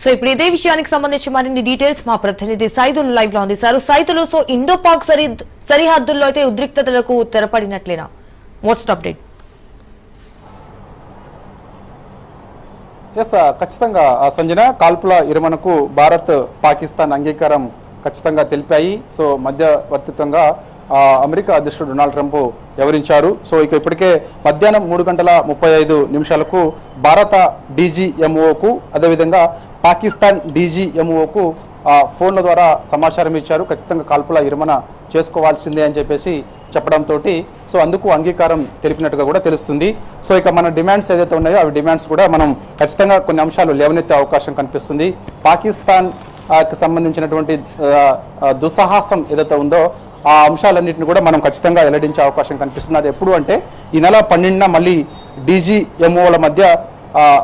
So ఇప్పుడు ఇదే విషయానికి సంబంధించి మరిన్ని డీటెయిల్స్ మా ప్రతినిధి సైదులు లైవ్లో అందిస్తారు సైతులు సో ఇండో పాక్ సరి సరిహద్దుల్లో అయితే ఉద్రిక్తతలకు తెరపడినట్లేనా? మోస్ట్ అప్డేట్ ఎస్ ఖచ్చితంగా సంజన కాల్పుల ఇరమనకు భారత్ పాకిస్తాన్ అంగీకారం ఖచ్చితంగా తెలిపాయి. సో మధ్యవర్తిత్వంగా అమెరికా అధ్యక్షుడు డొనాల్డ్ ట్రంప్ వివరించారు. సో ఇక ఇప్పటికే మధ్యాహ్నం మూడు గంటల ముప్పై ఐదు నిమిషాలకు భారత డీజీఎంఓకు అదేవిధంగా పాకిస్తాన్ డీజీఎంఓకు ఫోన్ల ద్వారా సమాచారం ఇచ్చారు. ఖచ్చితంగా కాల్పుల ఇరుమన చేసుకోవాల్సిందే అని చెప్పేసి చెప్పడంతో సో అందుకు అంగీకారం తెలిపినట్టుగా కూడా తెలుస్తుంది. సో ఇక మన డిమాండ్స్ ఏదైతే ఉన్నాయో అవి డిమాండ్స్ కూడా మనం ఖచ్చితంగా కొన్ని అంశాలు లేవనెత్తే అవకాశం కనిపిస్తుంది. పాకిస్తాన్కి సంబంధించినటువంటి దుస్సాహసం ఏదైతే ఉందో ఆ అంశాలన్నింటిని కూడా మనం ఖచ్చితంగా వెల్లడించే అవకాశం కనిపిస్తుంది. అది ఎప్పుడు అంటే ఈ నెల పన్నెండున మళ్ళీ డీజీఎంఓల మధ్య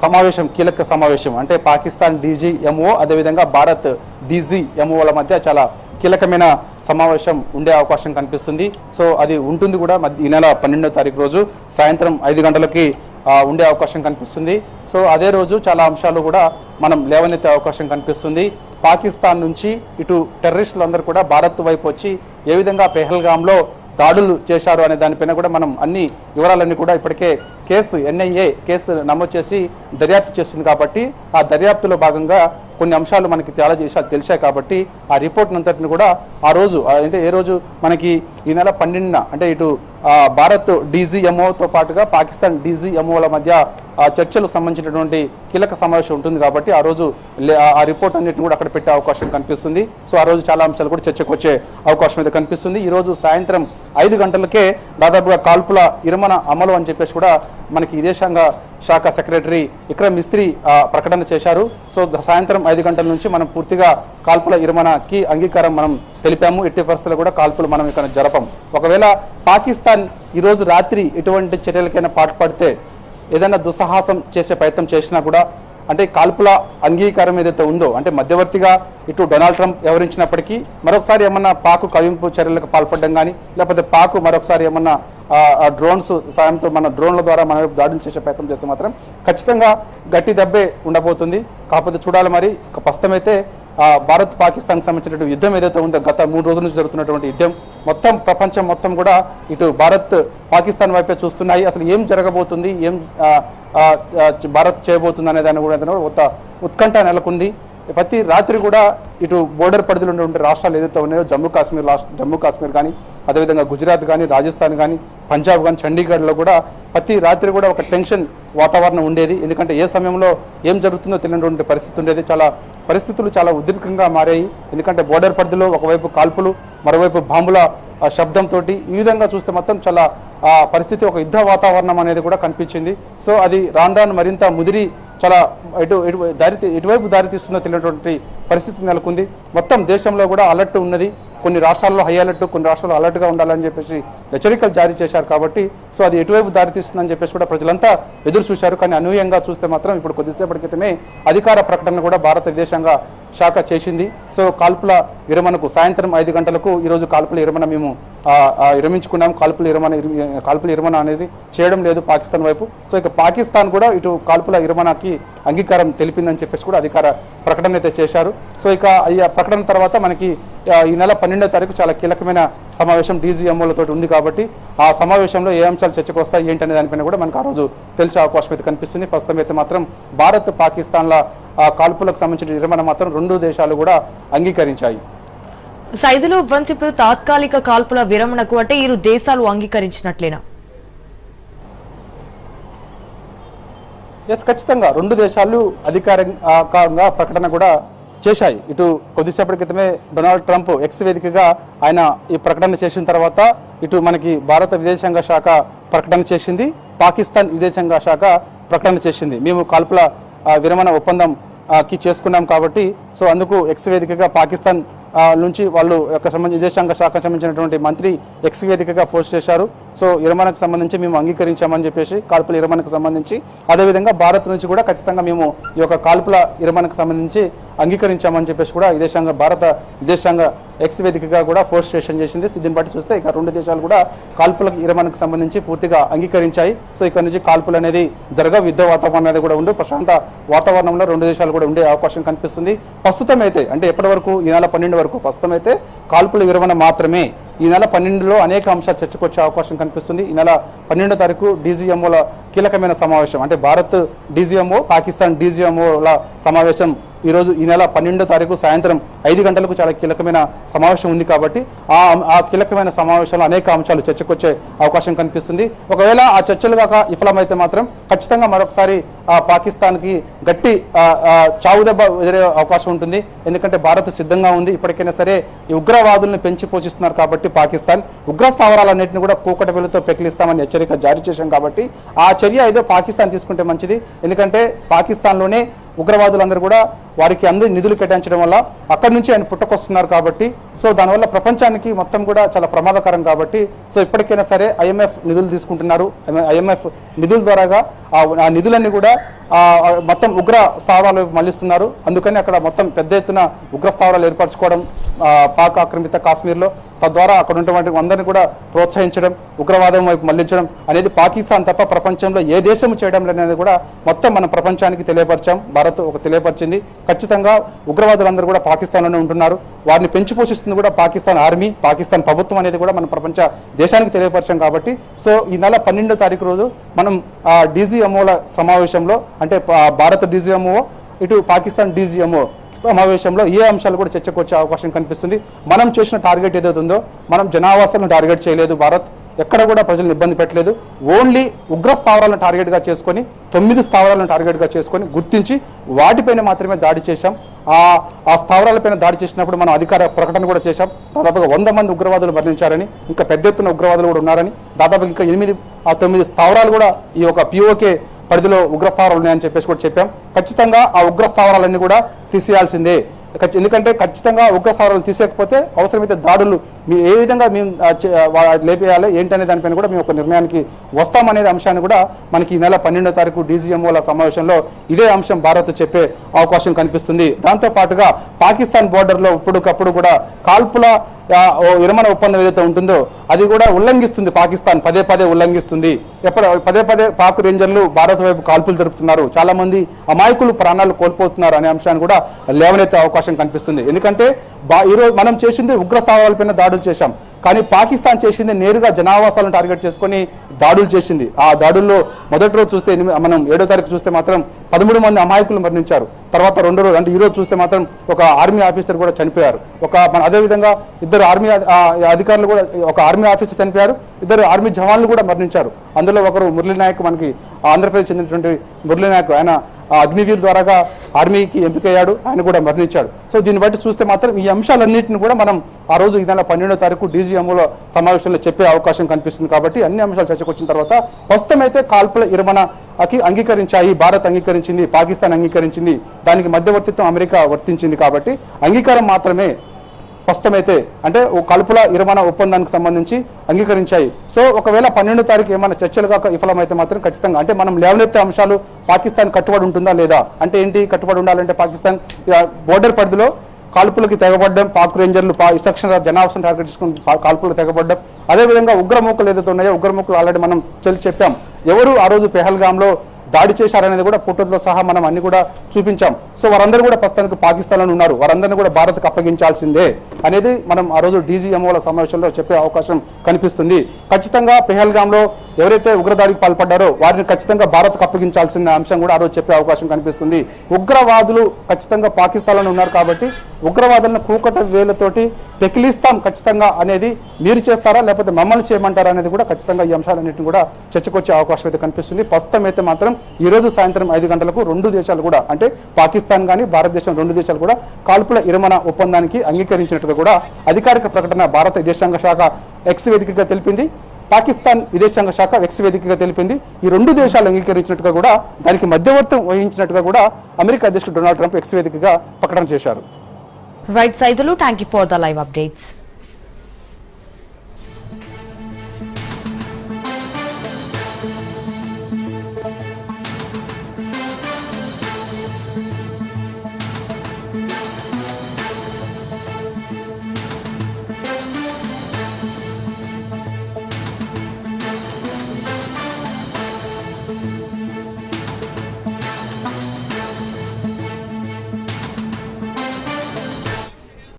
సమావేశం కీలక సమావేశం. అంటే పాకిస్తాన్ డీజీఎంఓ అదేవిధంగా భారత్ డీజీఎంఓల మధ్య చాలా కీలకమైన సమావేశం ఉండే అవకాశం కనిపిస్తుంది. సో అది ఉంటుంది కూడా మధ్య- ఈ నెల పన్నెండో తారీఖు రోజు సాయంత్రం ఐదు గంటలకి ఉండే అవకాశం కనిపిస్తుంది. సో అదే రోజు చాలా అంశాలు కూడా మనం లేవనెత్తే అవకాశం కనిపిస్తుంది. పాకిస్తాన్ నుంచి ఇటు టెర్రరిస్టులు అందరూ కూడా భారత్ వైపు వచ్చి ఏ విధంగా పెహల్గామ్లో దాడులు చేశారు అనే దానిపైన కూడా మనం అన్ని వివరాలన్నీ కూడా ఇప్పటికే కేసు ఎన్ఐఏ కేసు నమోదు చేసి దర్యాప్తు చేస్తుంది కాబట్టి ఆ దర్యాప్తులో భాగంగా కొన్ని అంశాలు మనకి తేలా చేసి తెలిసాయి కాబట్టి ఆ రిపోర్ట్ అంతటిని కూడా ఆ రోజు అంటే ఏ రోజు మనకి ఈ నెల పన్నెండున అంటే ఇటు భారత్ డీజీఎంఓతో పాటుగా పాకిస్తాన్ డీజీఎంఓల మధ్య ఆ చర్చలకు సంబంధించినటువంటి కీలక సమావేశం ఉంటుంది కాబట్టి ఆ రోజు ఆ- రిపోర్ట్ అన్నింటిని కూడా అక్కడ పెట్టే అవకాశం కనిపిస్తుంది. సో ఆ రోజు చాలా అంశాలు కూడా చర్చకు వచ్చే అవకాశం అయితే కనిపిస్తుంది. ఈ రోజు సాయంత్రం ఐదు గంటలకే దాదాపుగా కాల్పుల ఇరుమన అమలు అని చెప్పేసి కూడా మనకి విదేశాంగ శాఖ సెక్రటరీ విక్రమ్ మిస్త్రీ ఆ, ప్రకటన చేశారు. సో సాయంత్రం ఐదు గంటల నుంచి మనం పూర్తిగా కాల్పుల ఇరుమనకి అంగీకారం మనం తెలిపాము. ఎట్టి పరిస్థితుల్లో కూడా కాల్పులు మనం ఇక్కడ జరపం. ఒకవేళ పాకిస్తాన్ ఈ రోజు రాత్రి ఎటువంటి చర్యలకైనా పాటుపడితే ఏదైనా దుస్సాహసం చేసే ప్రయత్నం చేసినా కూడా అంటే కాల్పుల అంగీకారం ఏదైతే ఉందో అంటే మధ్యవర్తిగా ఇటు డొనాల్డ్ ట్రంప్ వివరించినప్పటికీ మరొకసారి ఏమన్నా పాకు కవింపు చర్యలకు పాల్పడడం కానీ లేకపోతే పాకు మరొకసారి ఏమన్నా డ్రోన్స్ సాయంతో మన డ్రోన్ల ద్వారా మన దాడులు చేసే ప్రయత్నం చేస్తే మాత్రం ఖచ్చితంగా గట్టి దెబ్బే ఉండబోతుంది. కాకపోతే చూడాలి మరి ఇక ప్రస్తుతమైతే భారత్ పాకిస్తాన్ సంబంధించినటువంటి యుద్ధం ఏదైతే ఉందో గత మూడు రోజుల నుంచి జరుగుతున్నటువంటి యుద్ధం మొత్తం ప్రపంచం మొత్తం కూడా ఇటు భారత్ పాకిస్తాన్ వైపే చూస్తున్నాయి. అసలు ఏం జరగబోతుంది? ఏం భారత్ చేయబోతుంది అనే దాని కూడా ఉత్కంఠ నెలకొంది. ప్రతి రాత్రి కూడా ఇటు బోర్డర్ పరిధిలో ఉండే రాష్ట్రాలు ఏదైతే ఉన్నాయో జమ్మూ కాశ్మీర్ రాష్ట్ర జమ్మూ కాశ్మీర్ కానీ అదేవిధంగా గుజరాత్ కానీ రాజస్థాన్ కానీ పంజాబ్ కానీ చండీగఢ్లో కూడా ప్రతి రాత్రి కూడా ఒక టెన్షన్ వాతావరణం ఉండేది. ఎందుకంటే ఏ సమయంలో ఏం జరుగుతుందో తెలియనటువంటి పరిస్థితి ఉండేది. చాలా పరిస్థితులు చాలా ఉద్రిక్తంగా మారాయి. ఎందుకంటే బోర్డర్ పరిధిలో ఒకవైపు కాల్పులు మరోవైపు బాంబుల శబ్దంతో ఈ విధంగా చూస్తే మొత్తం చాలా ఆ పరిస్థితి ఒక యుద్ధ వాతావరణం అనేది కూడా కనిపించింది. సో అది రాను రాను మరింత ముదిరి చాలా ఎటు ఎటు దారి ఎటువైపు దారి తీస్తుందో తెలియనటువంటి పరిస్థితి నెలకొంది. మొత్తం దేశంలో కూడా అలర్ట్ ఉన్నది. కొన్ని రాష్ట్రాల్లో హై అలర్ట్ కొన్ని రాష్ట్రాల్లో అలర్ట్గా ఉండాలని చెప్పేసి హెచ్చరికలు జారీ చేశారు కాబట్టి సో అది ఎటువైపు దారి తీస్తుందని చెప్పేసి కూడా ప్రజలంతా ఎదురు చూశారు కానీ అనూహ్యంగా చూస్తే మాత్రం ఇప్పుడు కొద్దిసేపటి క్రితమే అధికార ప్రకటన కూడా భారత విదేశాంగ శాఖ చేసింది. సో కాల్పుల విరమణకు సాయంత్రం ఐదు గంటలకు ఈరోజు కాల్పుల విరమణ మేము విరమించుకున్నాం కాల్పుల విరమణ కాల్పుల విరమణ అనేది చేయడం లేదు పాకిస్తాన్ వైపు. సో ఇక పాకిస్తాన్ కూడా ఇటు కాల్పుల విరమణకి అంగీకారం తెలిపిందని చెప్పేసి కూడా అధికార ప్రకటన అయితే చేశారు. సో ఇక ఈ ప్రకటన తర్వాత మనకి ఈ నెల పన్నెండో తారీఖు చాలా కీలకమైన సమావేశం డీజీఎంఓలతో ఉంది కాబట్టి ఆ సమావేశంలో ఏ అంశాలు చర్చకు వస్తాయి ఏంటనే దానిపైన కూడా మనకు ఆ రోజు తెలిసే అవకాశం అయితే కనిపిస్తుంది. ప్రస్తుతం అయితే మాత్రం భారత్ పాకిస్తాన్ల కాల్పులకు సంబంధించిన విరమణ మాత్రం రెండు దేశాలు కూడా అంగీకరించాయి. సైదులు వన్స్ ఇప్పుడు తాత్కాలిక కాల్పుల విరమణకు అంటే ఇరు దేశాలు అంగీకరించినట్లేనా? ఎస్ ఖచ్చితంగా. రెండు దేశాలు అధికారికంగా ప్రకటన కూడా చేశాయి. ఇటు కొద్దిసేపటి క్రితమే డొనాల్డ్ ట్రంప్ ఎక్స్ వేదికగా ఆయన ఈ ప్రకటన చేసిన తర్వాత ఇటు మనకి భారత విదేశాంగ శాఖ ప్రకటన చేసింది పాకిస్తాన్ విదేశాంగ శాఖ ప్రకటన చేసింది. మేము కాల్పుల విరమణ ఒప్పందం కి చేసుకున్నాం కాబట్టి సో అందుకు ఎక్స్ వేదికగా పాకిస్తాన్ నుంచి వాళ్ళు యొక్క సంబంధించి విదేశాంగ శాఖకు సంబంధించినటువంటి మంత్రి ఎక్స్ వేదికగా పోస్ట్ చేశారు. సో ఇరమణకు సంబంధించి మేము అంగీకరించామని చెప్పేసి కాల్పుల ఇరమణకు సంబంధించి అదేవిధంగా భారత్ నుంచి కూడా ఖచ్చితంగా మేము ఈ యొక్క కాల్పుల ఇరమణకు సంబంధించి అంగీకరించామని చెప్పేసి కూడా విదేశాంగ భారత విదేశాంగ ఎక్స్ వేదికగా కూడా ఫోర్స్ స్టేషన్ చేసింది. దీన్ని బట్టి చూస్తే ఇక రెండు దేశాలు కూడా కాల్పుల ఇరమణకు సంబంధించి పూర్తిగా అంగీకరించాయి. సో ఇక్కడ నుంచి కాల్పులు అనేది జరగ యుద్ధ వాతావరణం అనేది కూడా ఉండు. ప్రశాంత వాతావరణంలో రెండు దేశాలు కూడా ఉండే అవకాశం కనిపిస్తుంది. ప్రస్తుతం అయితే అంటే ఎప్పటి వరకు? ఈ నెల పన్నెండు వరకు ప్రస్తుతం అయితే కాల్పుల విరమణ మాత్రమే. ఈ నెల పన్నెండులో అనేక అంశాలు చర్చకు వచ్చే అవకాశం కనిపిస్తుంది. ఈ నెల పన్నెండో తారీఖు డీజీఎంఓల కీలకమైన సమావేశం. అంటే భారత్ డీజీఎంఓ పాకిస్తాన్ డీజీఎంఓల సమావేశం ఈరోజు ఈ నెల పన్నెండో తారీఖు సాయంత్రం ఐదు గంటలకు చాలా కీలకమైన సమావేశం ఉంది కాబట్టి ఆ ఆ కీలకమైన సమావేశంలో అనేక అంశాలు చర్చకు వచ్చే అవకాశం కనిపిస్తుంది. ఒకవేళ ఆ చర్చలు కాక విఫలమైతే మాత్రం ఖచ్చితంగా మరొకసారి పాకిస్తాన్కి గట్టి చావుదెబ్బ చావు దెబ్బ ఎదురే అవకాశం ఉంటుంది. ఎందుకంటే భారత్ సిద్ధంగా ఉంది. ఇప్పటికైనా సరే ఈ ఉగ్రవాదుల్ని పెంచి పోషిస్తున్నారు కాబట్టి పాకిస్తాన్. ఉగ్ర స్థావరాలన్నింటినీ కూడా కూకట వెలుతో పెకిలిస్తామని హెచ్చరిక జారీ చేశాం కాబట్టి ఆ చర్య ఏదో పాకిస్తాన్ తీసుకుంటే మంచిది. ఎందుకంటే పాకిస్తాన్లోనే ఉగ్రవాదులందరూ కూడా వారికి అందరి నిధులు కేటాయించడం వల్ల అక్కడి నుంచి ఆయన పుట్టకొస్తున్నారు కాబట్టి సో దానివల్ల ప్రపంచానికి మొత్తం కూడా చాలా ప్రమాదకరం కాబట్టి సో ఇప్పటికైనా సరే ఐఎంఎఫ్ నిధులు తీసుకుంటున్నారు. ఐఎంఎఫ్ నిధుల ద్వారాగా ఆ నిధులన్నీ కూడా మొత్తం ఉగ్ర స్థావరాలు మళ్ళిస్తున్నారు. అందుకని అక్కడ మొత్తం పెద్ద ఎత్తున ఉగ్ర స్థావరాలు ఏర్పరచుకోవడం పాక్ ఆక్రమిత కాశ్మీర్లో తద్వారా అక్కడ ఉన్నటువంటి అందరినీ కూడా ప్రోత్సహించడం ఉగ్రవాదం వైపు మళ్ళించడం అనేది పాకిస్తాన్ తప్ప ప్రపంచంలో ఏ దేశం చేయడం లేదనేది కూడా మొత్తం మన ప్రపంచానికి తెలియపరిచాం. భారత్ ఒక తెలియపరిచింది. ఖచ్చితంగా ఉగ్రవాదులందరూ కూడా పాకిస్తాన్లోనే ఉంటున్నారు. వారిని పెంచి పోషిస్తుంది కూడా పాకిస్తాన్ ఆర్మీ పాకిస్తాన్ ప్రభుత్వం అనేది కూడా మన ప్రపంచ దేశానికి తెలియపరిచాం కాబట్టి. సో ఈ నెల పన్నెండో తారీఖు రోజు మనం ఆ డీజీఎంఓల సమావేశంలో అంటే భారత డీజీఎంఓ ఇటు పాకిస్తాన్ డీజీఎంఓ సమావేశంలో ఏ అంశాలు కూడా చర్చకు వచ్చే అవకాశం కనిపిస్తుంది. మనం చేసిన టార్గెట్ ఏదైతే ఉందో మనం జనావాసాలను టార్గెట్ చేయలేదు. భారత్ ఎక్కడ కూడా ప్రజలను ఇబ్బంది పెట్టలేదు. ఓన్లీ ఉగ్ర స్థావరాలను టార్గెట్గా చేసుకొని తొమ్మిది స్థావరాలను టార్గెట్గా చేసుకొని గుర్తించి వాటిపైన మాత్రమే దాడి చేశాం. ఆ ఆ స్థావరాలపైన దాడి చేసినప్పుడు మనం అధికార ప్రకటన కూడా చేశాం. దాదాపుగా వంద మంది ఉగ్రవాదులు మరణించారని ఇంకా పెద్ద ఎత్తున ఉగ్రవాదులు కూడా ఉన్నారని దాదాపు ఇంకా ఎనిమిది ఆ తొమ్మిది స్థావరాలు కూడా ఈ యొక్క పిఓకే పరిధిలో ఉగ్రస్థావరాలు ఉన్నాయని చెప్పేసి కూడా చెప్పాం. ఖచ్చితంగా ఆ ఉగ్రస్థావరాలన్నీ కూడా తీసేయాల్సిందే. ఎందుకంటే ఖచ్చితంగా ఉగ్రస్థావరాలు తీసేయకపోతే అవసరమైతే దాడులు మీ ఏ విధంగా మేము లేపేయాలి ఏంటనే దానిపైన కూడా మేము ఒక నిర్ణయానికి వస్తామనేది అంశాన్ని కూడా మనకి ఈ నెల పన్నెండో తారీఖు డీజీఎంఓల సమావేశంలో ఇదే అంశం భారత్ చెప్పే అవకాశం కనిపిస్తుంది. దాంతో పాటుగా పాకిస్తాన్ బోర్డర్లో ఇప్పటికప్పుడు కూడా కాల్పుల విరమణ ఒప్పందం ఏదైతే ఉంటుందో అది కూడా ఉల్లంఘిస్తుంది పాకిస్తాన్. పదే పదే ఉల్లంఘిస్తుంది. ఎప్పుడు పదే పదే పాక్ రేంజర్లు భారత్ వైపు కాల్పులు జరుపుతున్నారు. చాలా మంది అమాయకులు ప్రాణాలు కోల్పోతున్నారు అనే అంశాన్ని కూడా లేవనెత్తే అవకాశం కనిపిస్తుంది. ఎందుకంటే బా ఈరోజు మనం చేసింది ఉగ్రస్థావాల పైన దాడులు చేశాం. కానీ పాకిస్తాన్ చేసింది నేరుగా జనావాసాలను టార్గెట్ చేసుకొని దాడులు చేసింది. ఆ దాడుల్లో మొదటి రోజు చూస్తే మనం ఏడో తారీఖు చూస్తే మాత్రం పదమూడు మంది అమాయకులు మరణించారు. తర్వాత రెండో రోజు అంటే ఈ రోజు చూస్తే మాత్రం ఒక ఆర్మీ ఆఫీసర్ కూడా చనిపోయారు. ఒక మన అదేవిధంగా ఇద్దరు ఆర్మీ అధికారులు కూడా ఒక ఆర్మీ ఆఫీసర్ చనిపోయారు. ఇద్దరు ఆర్మీ జవాన్లు కూడా మరణించారు. అందులో ఒకరు మురళీ నాయక్ మనకి ఆంధ్రప్రదేశ్ చెందినటువంటి మురళీ నాయక్. ఆయన ఆ అగ్నివీర్ ద్వారాగా ఆర్మీకి ఎంపికయ్యాడు. ఆయన కూడా మరణించాడు. సో దీన్ని బట్టి చూస్తే మాత్రం ఈ అంశాలన్నింటిని కూడా మనం ఆ రోజు ఈ నెల పన్నెండో తారీఖు డీజీఎంఓలో సమావేశంలో చెప్పే అవకాశం కనిపిస్తుంది కాబట్టి అన్ని అంశాలు చర్చకు వచ్చిన తర్వాత ప్రస్తుతం అయితే కాల్పుల ఇరమణకి అంగీకరించాయి. భారత్ అంగీకరించింది పాకిస్తాన్ అంగీకరించింది. దానికి మధ్యవర్తిత్వం అమెరికా వర్తించింది కాబట్టి అంగీకారం మాత్రమే స్పష్టమైతే అంటే ఓ కలుపుల ఇరమణ ఒప్పందానికి సంబంధించి అంగీకరించాయి. సో ఒకవేళ పన్నెండు తారీఖు ఏమైనా చర్చలు కాక విఫలమైతే మాత్రం ఖచ్చితంగా అంటే మనం లేవనెత్తే అంశాలు పాకిస్తాన్ కట్టుబడి ఉంటుందా లేదా? అంటే ఏంటి? కట్టుబడి ఉండాలంటే పాకిస్తాన్ బోర్డర్ పరిధిలో కాల్పులకి తెగబడ్డం పాక్ రేంజర్లు పా ఇన్స్ట్రక్షన్ జనావాసం టార్గెట్ చేసుకుని పా- కాల్పులకు తెగబడ్డం అదేవిధంగా ఉగ్రమూకలు ఏదైతే ఉన్నాయో ఉగ్రమూకలు ఆల్రెడీ మనం చెల్లి చెప్పాం. ఎవరు ఆ రోజు పెహల్గాంలో దాడి చేశారనేది కూడా ఫోటోతో సహా మనం అన్ని కూడా చూపించాం. సో వారందరూ కూడా ప్రస్తుతానికి పాకిస్తాన్లో ఉన్నారు. వారందరినీ కూడా భారత్కు అప్పగించాల్సిందే అనేది మనం ఆ రోజు డీజీఎంఓల సమావేశంలో చెప్పే అవకాశం కనిపిస్తుంది. ఖచ్చితంగా పెహల్గామ్లో ఎవరైతే ఉగ్రదాడికి పాల్పడ్డారో వారిని ఖచ్చితంగా భారత్కు అప్పగించాల్సిన అంశం కూడా ఆ రోజు చెప్పే అవకాశం కనిపిస్తుంది. ఉగ్రవాదులు ఖచ్చితంగా పాకిస్తాన్లోనే ఉన్నారు కాబట్టి ఉగ్రవాదులను కూకట వేలతోటి పెకిలిస్తాం ఖచ్చితంగా అనేది మీరు చేస్తారా లేకపోతే మమ్మల్ని చేయమంటారా అనేది కూడా ఖచ్చితంగా ఈ అంశాలన్నింటిని కూడా చర్చకొచ్చే అవకాశం అయితే కనిపిస్తుంది. ప్రస్తుతం అయితే మాత్రం ఈ రోజు సాయంత్రం ఐదు గంటలకు రెండు దేశాలు కూడా అంటే పాకిస్తాన్ కానీ భారతదేశం రెండు దేశాలు కూడా కాల్పుల ఇరమణ ఒప్పందానికి అంగీకరించినట్టుగా కూడా అధికారిక ప్రకటన భారత విదేశాంగ శాఖ ఎక్స్ వేదికగా తెలిపింది. పాకిస్తాన్ విదేశాంగ శాఖ ఎక్స్ వేదికగా తెలిపింది. ఈ రెండు దేశాలు అంగీకరించినట్టుగా కూడా దానికి మధ్యవర్తం వహించినట్టుగా కూడా అమెరికా అధ్యక్షుడు డొనాల్డ్ ట్రంప్ ఎక్స్ వేదికగా ప్రకటన చేశారు. Right Saidulu thank you for the live updates